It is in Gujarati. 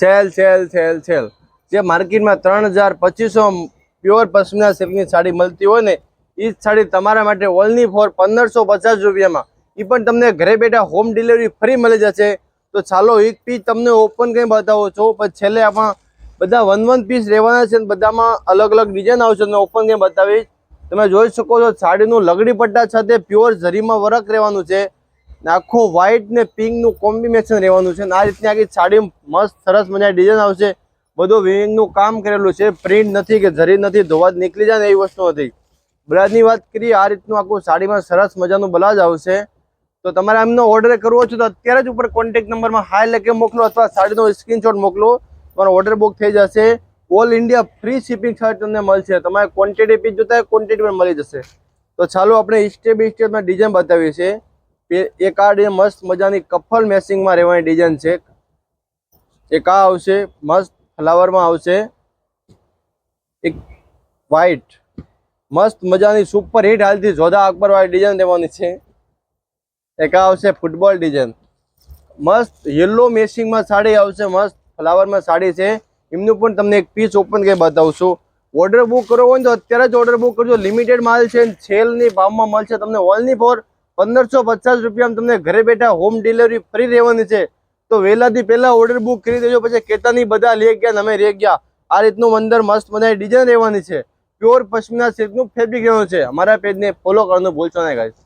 છેલ છેલ છેલ છેલ. જે માર્કેટમાં ત્રણ હજાર પચીસો પ્યોર પશ્મિના સિલ્કની સાડી મળતી હોય ને, એ જ સાડી તમારા માટે ઓનલી ફોર પંદરસો પચાસ રૂપિયામાં. એ પણ તમને ઘરે બેઠા હોમ ડિલિવરી ફ્રી મળી જશે. તો ચાલો એક પીસ તમને ઓપન કંઈ બતાવો. છો પછી છેલ્લે આપણા બધા વન વન પીસ રહેવાના છે બધામાં અલગ અલગ ડિઝાઇન આવશે, તમને ઓપન કંઈ બતાવીશ. તમે જોઈ શકો છો, સાડીનું લગડી પટ્ટા સાથે પ્યોર ઝરીમાં વર્ક રહેવાનું છે. ને આખું વ્હાઇટ ને પિંકનું કોમ્બિનેશન રહેવાનું છે. આ રીતની આખી સાડી મસ્ત સરસ મજાની ડિઝાઇન આવશે. બધું વિવિંગનું કામ કરેલું છે. પ્રિન્ટ નથી કે જરી નથી, ધોવા નીકળી જાય ને એવી વસ્તુ નથી બ્લાઉઝની વાત કરીએ, આ રીતનું આખું સાડીમાં સરસ મજાનું બ્લાઉઝ આવશે. તો તમારે એમનો ઓર્ડર કરવો છે તો અત્યારે જ ઉપર કોન્ટેક્ટ નંબરમાં હાય લખે મોકલો અથવા સાડીનો સ્ક્રીનશોટ મોકલો. તમારો ઓર્ડર બુક થઈ જશે. All India free shipping charge તમને મળશે. તમારે ક્વોન્ટિટી પીસ જોતા ક્વોન્ટિટી પણ મળી જશે. તો ચાલો આપણે સ્ટેપ બાય સ્ટેપમાં ડિઝાઇન બતાવીએ છીએ. એક આ ડિઝાઇન મસ્ત મજાની કફલ મેસિંગમાં રહેવાની ડિઝાઇન છે. એક આ આવશે, મસ્ત ફ્લાવરમાં આવશે. એક વ્હાઈટ મસ્ત મજાની સુપર હિટ હાલતી જોધા અકબરવાળી ડિઝાઇન રહેવાની છે. એક આ આવશે ફૂટબોલ ડિઝાઇન મસ્ત યલો મેસિંગમાં સાડી આવશે, મસ્ત ફ્લાવરમાં સાડી છે. એમનું પણ તમને એક પીસ ઓપન કરી બતાવું છું. ઓર્ડર બુક કરવો હોય તો અત્યારે જ ઓર્ડર બુક કરજો. લિમિટેડ માલ છે સેલની ભાવમાં મળશે તમને ઓનલી ફોર પંદરસો પચાસ રૂપિયામાં તમને ઘરે બેઠા હોમ ડિલિવરી ફ્રી રહેવાની છે. તો વહેલાથી પહેલાં ઓર્ડર બુક કરી દેજો, પછી કેતાની બધા લે ગયા ને અમે રે ગયા. આ રીતનું અંદર મસ્ત મજાની ડિઝાઇન રહેવાની છે. પ્યોર પશ્મિના સિલ્કનું ફેબ્રિક રહેવાનું છે. અમારા પેજને ફોલો કરવાનું ભૂલશો નહીં ગાઈસ